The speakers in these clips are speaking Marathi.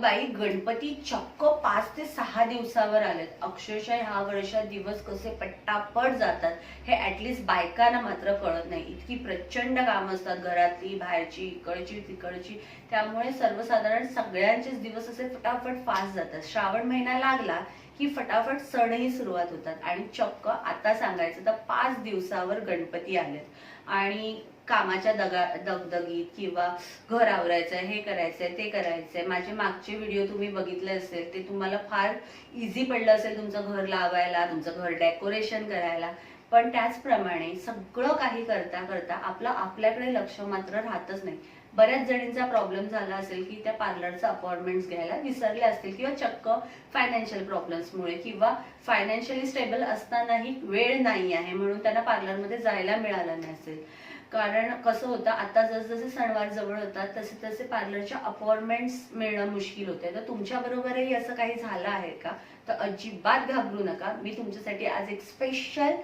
बाई गणपती चक्क पाच ते सहा दिवसावर आलेत. अक्षरशः ह्या वर्षात दिवस कसे पट्टापट जातात हे ऍटलिस्ट बायकांना मात्र कळत नाही. इतकी प्रचंड कामं असतात घरातली बाहेरची इकडची तिकडची. त्यामुळे सर्वसाधारण सगळ्यांचेच दिवस असे फटाफट फास्ट जातात. श्रावण महिना लागला की फटाफट सणही सुरुवात होतात. आणि चक्क आता सांगायचं तर पाच दिवसावर गणपती आलेत. आणि कामाच्या दगा दगदगीत किंवा घर आवरायचंय हे करायचंय ते करायचंय. माझे मागचे व्हिडिओ तुम्ही बघितले असेल ते तुम्हाला फार इझी पडलं असेल तुमचं घर लावायला तुमचं घर डेकोरेशन करायला. पण त्याचप्रमाणे सगळं काही करता करता आपलं आपल्याकडे लक्ष मात्र राहतच नाही. बऱ्याच जणींचा प्रॉब्लेम झाला असेल की त्या पार्लरचा अपॉइंटमेंट घ्यायला विसरले असतील किंवा चक्क फायनान्शियल प्रॉब्लेम्समुळे किंवा फायनान्शियली स्टेबल असतानाही वेळ नाही आहे म्हणून त्यांना पार्लरमध्ये जायला मिळालं नसेल. कारण कसं होतं आता जसजसे सणवार जवळ होतात तसे तसे पार्लरच्या अपॉइंटमेंट्स मिळणं मुश्किल होते तर तुमच्या बरोबरही असं काही झालं आहे का? तर अजिबात घाबरू नका. मी तुमच्यासाठी आज एक स्पेशल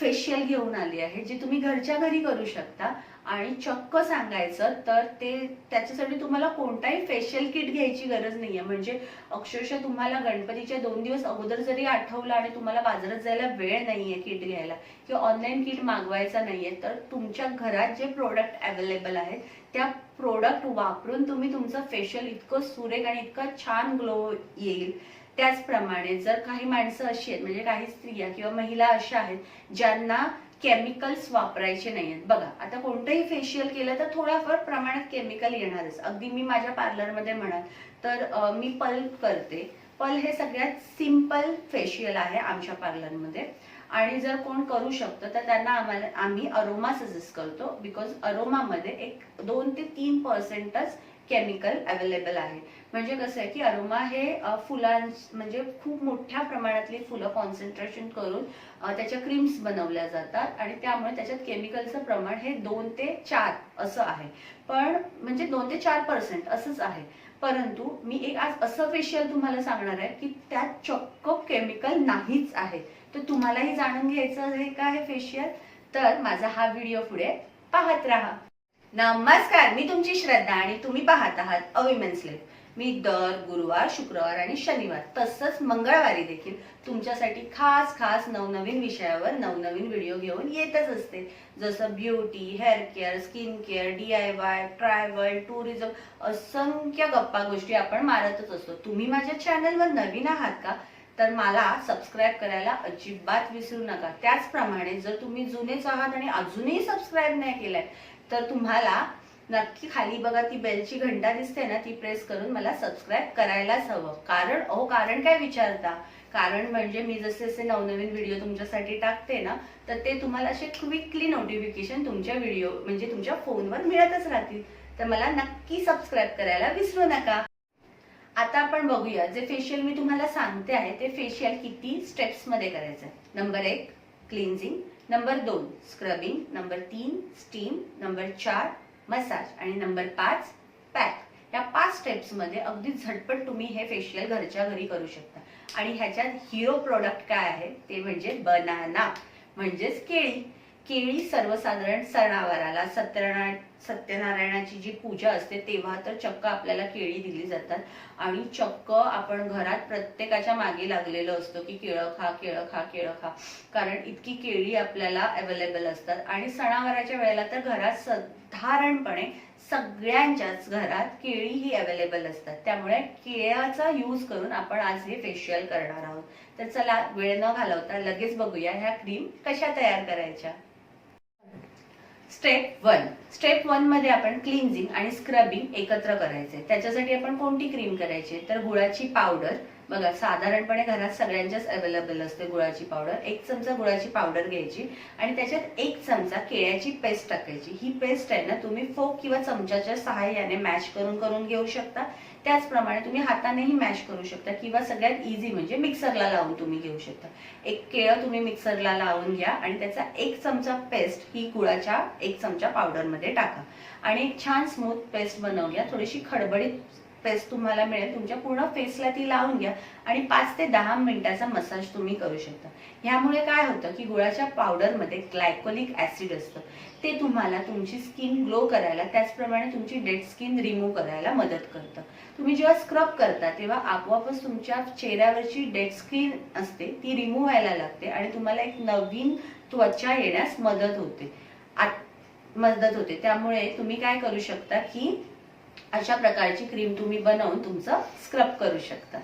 फेशियल घेऊन आली आहे जे तुम्ही घरच्या घरी करू शकता. आणि चक्क सांगायचं तर ते त्याच्यासाठी तुम्हाला कोणताही फेशियल किट घ्यायची गरज नाहीये. म्हणजे अक्षरशः तुम्हाला गणपतीच्या दोन दिवस अगोदर जरी आठवलं आणि तुम्हाला बाजारात जायला वेळ नाहीये किट घ्यायला किंवा ऑनलाईन किट मागवायचा नाहीये तर तुमच्या घरात जे प्रोडक्ट अवेलेबल आहेत त्या प्रोडक्ट वापरून तुम्ही तुमचं फेशियल इतकं सुरेख आणि इतकं छान ग्लो येईल. त्याचप्रमाणे जर काही माणसं अशी आहेत म्हणजे काही स्त्रिया किंवा महिला अशा आहेत ज्यांना केमिकल्स वापरायचे नाही आहेत. बघा आता कोणतंही फेशियल केलं तर थोड्याफार प्रमाणात केमिकल येणारच. अगदी मी माझ्या पार्लरमध्ये म्हणाल तर मी पल करते. पल हे सगळ्यात सिंपल फेशियल आहे आमच्या पार्लरमध्ये आणि जर कोण करू शकतं तर त्यांना आम्हाला आम्ही अरोमा सजेस्ट करतो बिकॉज अरोमामध्ये एक दोन ते तीन पर्सेंटच केमिकल अवेलेबल आहे. म्हणजे कसं आहे की अरोमा हे फुलां म्हणजे खूप मोठ्या प्रमाणातली फुलं कॉन्सन्ट्रेशन करून त्याच्या क्रीम्स बनवल्या जातात आणि त्यामुळे त्याच्यात केमिकलचं प्रमाण हे दोन ते चार असं आहे. पण म्हणजे दोन ते चार पर्सेंट असंच आहे. परंतु मी एक आज असं फेशियल तुम्हाला सांगणार आहे की त्यात चक्क केमिकल नाहीच आहे. तर तुम्हालाही जाणून घ्यायचं आहे का हे फेशियल तर माझा हा व्हिडिओ पुढे पाहत राहा. नमस्कार मी तुमची श्रद्धा आणि तुम्ही पाहत आहात अविमेन्स लाईफ मी दर गुरुवार शुक्रवार आणि शनिवार तसंच मंगळवारी देखील तुमच्यासाठी खास खास नवनवीन विषयावर नवनवीन व्हिडिओ घेऊन येतच असते. जसं beauty hair care skin care D I Y travel tourism असंख्य गप्पा गोष्टी आपण मारतच असतो. तुम्ही माझ्या चॅनलवर नवीन आहात का? तर मला सबस्क्राईब करायला अजिबात विसरू नका. त्याचप्रमाणे जर तुम्ही जुनेच आहात आणि अजूनही सबस्क्राईब नाही केलंय तर तुम्हाला नक्की खाली बघा ती बेलची घंटा दिसते ना ती प्रेस करून मला सबस्क्राईब करायलाच हवं. कारण अहो कारण काय विचारता? कारण म्हणजे मी जसे जसे नवनवीन व्हिडिओ तुमच्यासाठी टाकते ना तर ते तुम्हाला असे क्विकली नोटिफिकेशन तुमच्या व्हिडिओ म्हणजे तुमच्या फोनवर मिळतच राहतील. तर मला नक्की सबस्क्राईब करायला विसरू नका. आता आपण बघूया. जे फेशियल मी तुम्हाला सांगते आहे ते फेशियल किती स्टेप्समध्ये करायचं आहे. नंबर एक क्लिन्झिंग नंबर दोन स्क्रबिंग नंबर तीन स्टीम नंबर चार मसाज आणि नंबर पाच पॅक या पाच स्टेप्समध्ये अगदी झटपट तुम्ही हे फेशियल घरच्या घरी करू शकता. आणि ह्याच्यात हिरो प्रोडक्ट काय आहे? ते म्हणजे बनाना म्हणजेच केळी. केळी सर्वसाधारण सणावाराला सत्यनारायण सत्यनारायणाची जी पूजा असते तेव्हा तर चक्क आपल्याला केळी दिली जातात. आणि चक्क आपण घरात प्रत्येकाच्या मागे लागलेलो असतो की केळं खा केळं खा केळं खा. कारण इतकी केळी आपल्याला अवेलेबल असतात. आणि सणावाराच्या वेळेला तर घरात साधारणपणे सगळ्यांच्याच घरात केळी ही अवेलेबल असतात. त्यामुळे केळ्याचा यूज करून आपण आज हे फेशियल करणार आहोत. तर चला वेळ न घालवता लगेच बघूया ह्या क्रीम कशा तयार करायच्या. स्टेप वन स्टेप वनमध्ये आपण क्लिन्झिंग आणि स्क्रबिंग एकत्र करायचे त्याच्यासाठी आपण कोणती क्रीम करायची? तर गुळाची पावडर बघा साधारणपणे घरात सगळ्यांच्याच अवेलेबल असते गुळाची पावडर एक चमचा गुळाची पावडर घ्यायची आणि त्याच्यात एक चमचा केळ्याची पेस्ट टाकायची. ही पेस्ट आहे ना तुम्ही फोक किंवा चमच्याच्या सहाय्याने मॅश करून करून घेऊ शकता. त्याचप्रमाणे तुम्ही हातानेही मॅश करू शकता किंवा सगळ्यात इझी म्हणजे मिक्सरला लावून तुम्ही घेऊ शकता. एक केळं तुम्ही मिक्सरला लावून घ्या आणि त्याचा एक चमचा पेस्ट ही गुळाच्या एक चमचा पावडरमध्ये टाका. आणि एक छान स्मूथ पेस्ट बनवूया थोडीशी खडबडीत पेस्ट तुम्हाला मिळेल. तुमच्या पूर्ण फेसला ती लावून घ्या आणि पाच ते दहा मिनिटाचा मसाज तुम्ही करू शकता. ह्यामुळे काय होतं की गुळाच्या पावडरमध्ये ग्लायकोलिक ऍसिड असतं. ते तुम्हाला तुमची स्किन ग्लो करायला त्याचप्रमाणे तुमची डेड स्किन रिमूव्ह करायला मदत करतं. तुम्ही जेव्हा स्क्रब करता तेव्हा आपोआपच तुमच्या चेहऱ्यावरची डेड स्किन असते ती रिमूव्ह व्हायला लागते आणि तुम्हाला एक नवीन त्वचा येण्यास मदत होते. मदत होते. त्यामुळे तुम्ही काय करू शकता की अशा प्रकारची क्रीम तुम्ही बनवून तुमचं स्क्रब करू शकता.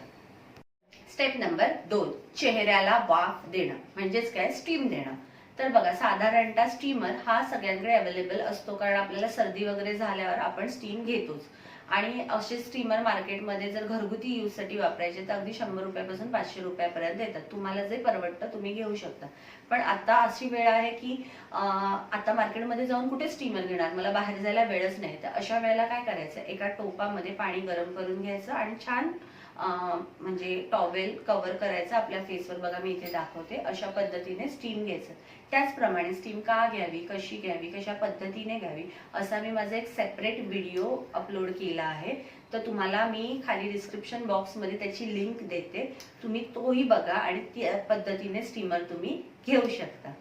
स्टेप नंबर दोन चेहऱ्याला वाफ देणं. म्हणजेच काय? स्टीम देणं. तर बघा साधारणतः स्टीमर हा सगळ्यांकडे अवेलेबल असतो कारण आपल्याला सर्दी वगैरे झाल्यावर आपण स्टीम घेतोच. आणि असे स्टीमर मार्केटमध्ये जर घरगुती यूजसाठी वापरायचे तर अगदी शंभर रुपयापासून पाचशे रुपयापर्यंत येतात तुम्हाला जे परवडतं तुम्ही घेऊ शकता. पण आता अशी वेळ आहे की आता मार्केटमध्ये जाऊन कुठे स्टीमर घेणार? मला बाहेर जायला वेळच नाही. तर अशा वेळेला काय करायचं? एका टोपामध्ये पाणी गरम करून घ्यायचं आणि छान म्हणजे टॉवेल कव्हर करायचं आपल्या फेसवर बघा मी इथे दाखवते. अशा पद्धतीने स्टीम घ्यायचं. त्याचप्रमाणे स्टीम का घ्यावी? कशी घ्यावी? कशा पद्धतीने घ्यावी? असा मी माझा एक सेपरेट व्हिडिओ अपलोड केला आहे. तर तुम्हाला मी खाली डिस्क्रिप्शन बॉक्समध्ये त्याची लिंक देते. तुम्ही तोही बघा आणि त्या पद्धतीने स्टीमर तुम्ही घेऊ शकता.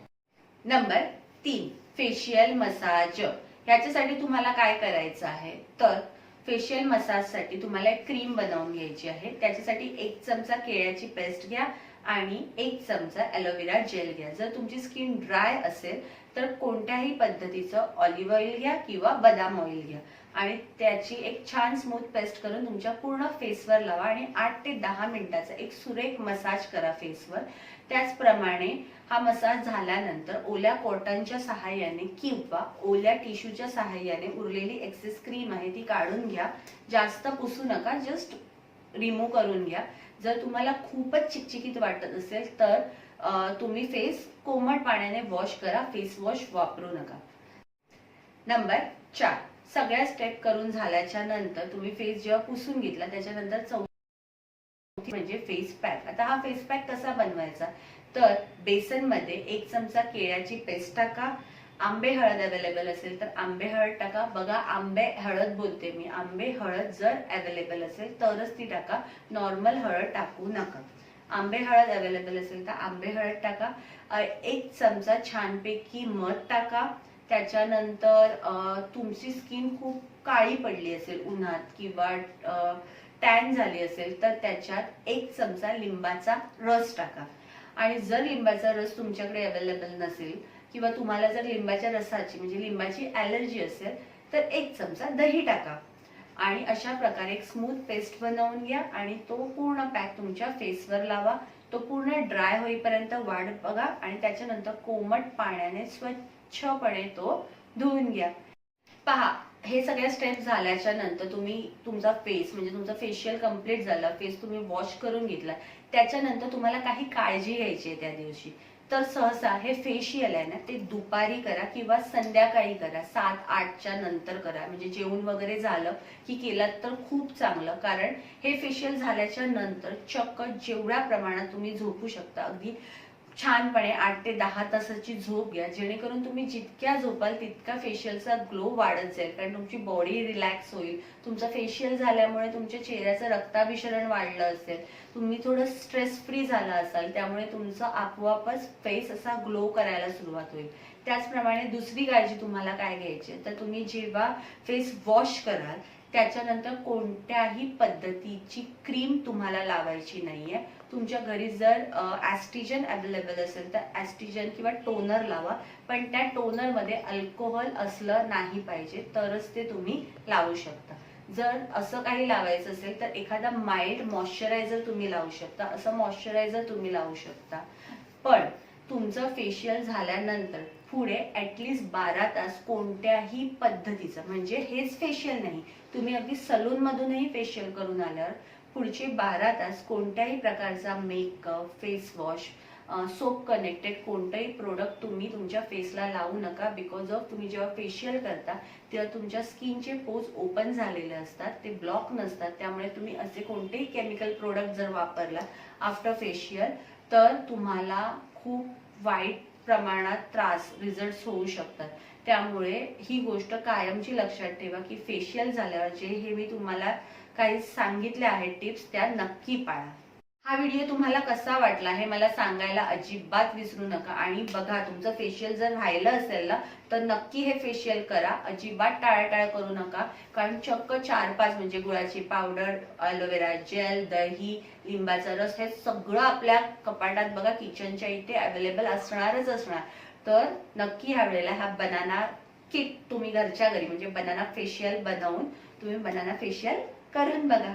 नंबर तीन फेशियल मसाज ह्याच्यासाठी तुम्हाला काय करायचं आहे? तर फेशियल मसाजसाठी तुम्हाला एक क्रीम बनवून घ्यायची आहे. त्याच्यासाठी एक चमचा केळ्याची पेस्ट घ्या आणि एक चमचा ॲलोवेरा जेल घ्या. जर तुमची स्किन ड्राय असेल तर कोणत्याही पद्धतीचं ऑलिव्ह ऑइल घ्या किंवा बदाम ऑइल घ्या. आणि त्याची एक छान स्मूथ पेस्ट करून तुमच्या पूर्ण फेसवर लावा आणि आठ ते दहा मिनिटाचा एक सुरेख मसाज करा फेसवर त्याचप्रमाणे हा मसाज झाल्यानंतर ओल्या कॉटनच्या सहाय्याने किंवा ओल्या टिश्यूच्या सहाय्याने उरलेली एक्सेस क्रीम आहे ती काढून घ्या. जास्त पुसू नका जस्ट रिमूव्ह करून घ्या. जर तुम्हाला खूपच चिकचिकीत वाटत असेल तर तुम्ही फेस कोमट पाण्याने वॉश करा फेस वॉश वापरू नका. नंबर चार. सगळ्या स्टेप करून झाल्याच्यानंतर तुम्ही फेस जेव्हा पुसून घेतला त्याच्यानंतर चौ म्हणजे फेस पॅक आता हा फेस पॅक कसा बनवायचा? तर बेसनमध्ये एक चमचा केळ्याची पेस्ट टाका. आंबे हळद अवेलेबल असेल तर आंबे हळद टाका. बघा आंबे हळद बोलते मी. आंबे हळद जर अवेलेबल असेल तरच ती टाका. नॉर्मल हळद टाकू नका. आंबे हळद अवेलेबल असेल तर आंबे हळद टाका. एक चमचा छानपैकी मध टाका. त्याच्यानंतर तुमची स्किन खूप काळी पडली असेल उन्हात किंवा टॅन झाली असेल तर त्याच्यात एक चमचा लिंबाचा रस टाका. आणि जर लिंबाचा रस तुमच्याकडे अवेलेबल नसेल किंवा तुम्हाला जर लिंबाच्या रसाची म्हणजे लिंबाची ॲलर्जी असेल तर एक चमचा दही टाका. आणि अशा प्रकारे एक स्मूथ पेस्ट बनवून घ्या आणि तो पूर्ण पॅक तुमच्या फेसवर लावा. तो पूर्ण ड्राय होईपर्यंत वाढ बघा आणि त्याच्यानंतर कोमट पाण्याने स्वच्छपणे तो धुवून घ्या. पहा हे सगळ्या स्टेप झाल्याच्यानंतर तुम्ही तुमचा फेस म्हणजे तुमचा फेशियल कंप्लीट झाला फेस तुम्ही वॉश करून घेतला त्याच्यानंतर तुम्हाला काही काळजी घ्यायची आहे त्या दिवशी. तर सहसा हे फेशियल आहे ना ते दुपारी करा किंवा संध्याकाळी करा सात आठच्या नंतर करा. म्हणजे जेवण वगैरे झालं की केलात तर खूप चांगलं कारण हे फेशियल झाल्याच्यानंतर चक्क जेवढ्या प्रमाणात तुम्ही झोपू शकता अगदी छानपणे आठ ते दहा तासाची झोप घ्या. जेणेकरून तुम्ही जितक्या झोपाल तितका फेशियलचा ग्लो वाढत जाईल. कारण तुमची बॉडी रिलॅक्स होईल. तुमचं फेशियल झाल्यामुळे तुमच्या चेहऱ्याचं रक्ताभिसरण वाढलं असेल. तुम्ही थोडं स्ट्रेस फ्री झाला असाल त्यामुळे तुमचं आपोआपच फेस असा ग्लो करायला सुरुवात होईल. त्याचप्रमाणे दुसरी काळजी तुम्हाला काय घ्यायची तर तुम्ही जेव्हा फेस वॉश कराल त्याच्यानंतर कोणत्याही पद्धतीची क्रीम तुम्हाला लावायची नाहीये. तुमच्या घरी जर ॲस्टिजन अवेलेबल असेल तर ऍस्टिजन किंवा टोनर लावा. पण त्या टोनरमध्ये अल्कोहोल असलं नाही पाहिजे तरच ते तुम्ही लावू शकता. जर असं काही लावायचं असेल तर एखादा माइल्ड मॉइश्चरायझर तुम्ही लावू शकता. असं मॉइश्चरायझर तुम्ही लावू शकता. पण तुमचं फेशियल झाल्यानंतर पुढे ॲटलीस्ट बारा तास कोणत्याही पद्धतीचं म्हणजे हेच फेशियल नाही. तुम्ही अगदी सलूनमधूनही फेशियल करून आल्यावर पुढचे बारा तास कोणत्याही प्रकारचा makeup face wash soap connected कोणतंही प्रोडक्ट तुम्ही तुमच्या फेसला लावू नका बिकॉज ऑफ तुम्ही जेव्हा फेशियल करता तेव्हा तुमच्या स्किनचे पोज ओपन झालेले असतात ते ब्लॉक नसतात. त्यामुळे तुम्ही असे कोणतेही केमिकल प्रोडक्ट जर वापरला आफ्टर फेशियल तर तुम्हाला खूप वाईट प्रमाणात त्रास रिझल्ट होऊ शकतात. त्यामुळे ही गोष्ट कायमची लक्षात ठेवा की फेशियल झाल्यावर जे हे मी तुम्हाला काही सांगितले आहेत टिप्स त्या नक्की पाळा. हा व्हिडिओ तुम्हाला कसा वाटला हे मला सांगायला अजिबात विसरू नका. आणि बघा तुमचं फेशियल जर राहिलं असेल ना तर नक्की हे फेशियल करा. अजिबात टाळाटाळ करू नका. कारण चक्क चार पाच म्हणजे गुळाची पावडर अलोवेरा जेल दही लिंबाचा रस हे सगळं आपल्या कपाटात बघा किचनच्या इथे अवेलेबल असणारच असणार. तर नक्की ह्या वेळेला हा बनाना किट तुम्ही घरच्या घरी म्हणजे बनाना फेशियल बनवून तुम्ही बनाना फेशियल करून बघा.